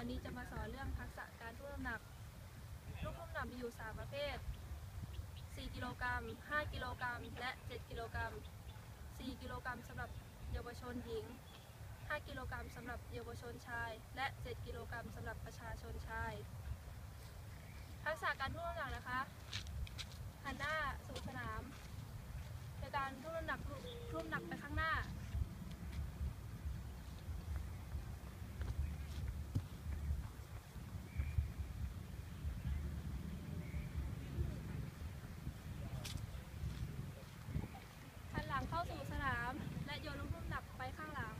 วันนี้จะมาสอนเรื่องทักษะการทุ่นน้ำหนัก ลูกทุ่นน้ำหนักมีอยู่ 3 ประเภท 4 กิโลกรัม 5 กิโลกรัม และ 7 กิโลกรัม 4 กิโลกรัมสำหรับเยาวชนหญิง 5 กิโลกรัมสำหรับเยาวชนชาย และ 7 กิโลกรัมสำหรับประชาชนชาย ทักษะการทุ่นน้ำหนักนะคะ หันหน้าสู่สนาม ในการทุ่นน้ำหนักทุ่นน้ำหนักไปข้างหน้า หันหลังเข้าสู่สนาม และโยนลูกทุ่มหนักไปข้างหลัง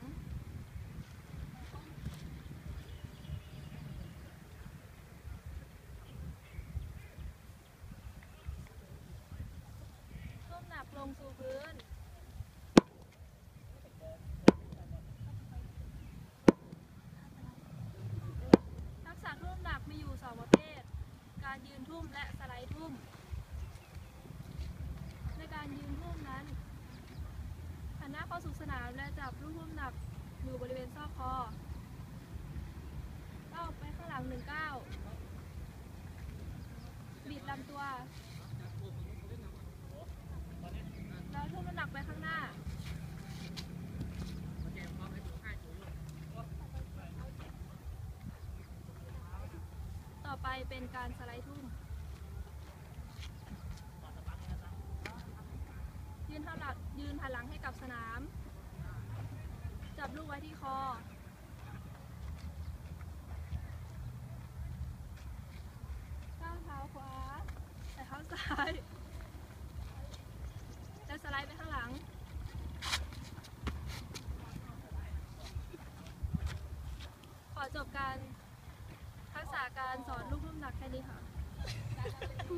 ทุ่มหนักล งสู่พื้น ทักษะทุ่มหนักมีอยู่สองประเภท การยืนทุ่มและสไลด์ทุ่ม ในการยืนทุ่มนั้นหันหน้าเข้าสู่สนามและจับลูกทุ่มหนักอยู่บริเวณซอกคอก้าวไปข้างหลังหนึ่งก้าวบิดลำตัวทุ่มน้ำหนักไปข้างหน้า ต่อไป เป็นการสไลด์ทุ่มยืนหันหลังยืนหันหลังให้กับสนาม จับลูกไว้ที่คอ ก้าวเท้าขวาแต่เท้าซ้าย แล้วสไลด์ไปข้างหลังขอจบการทักษะการสอนลูก 打开你好。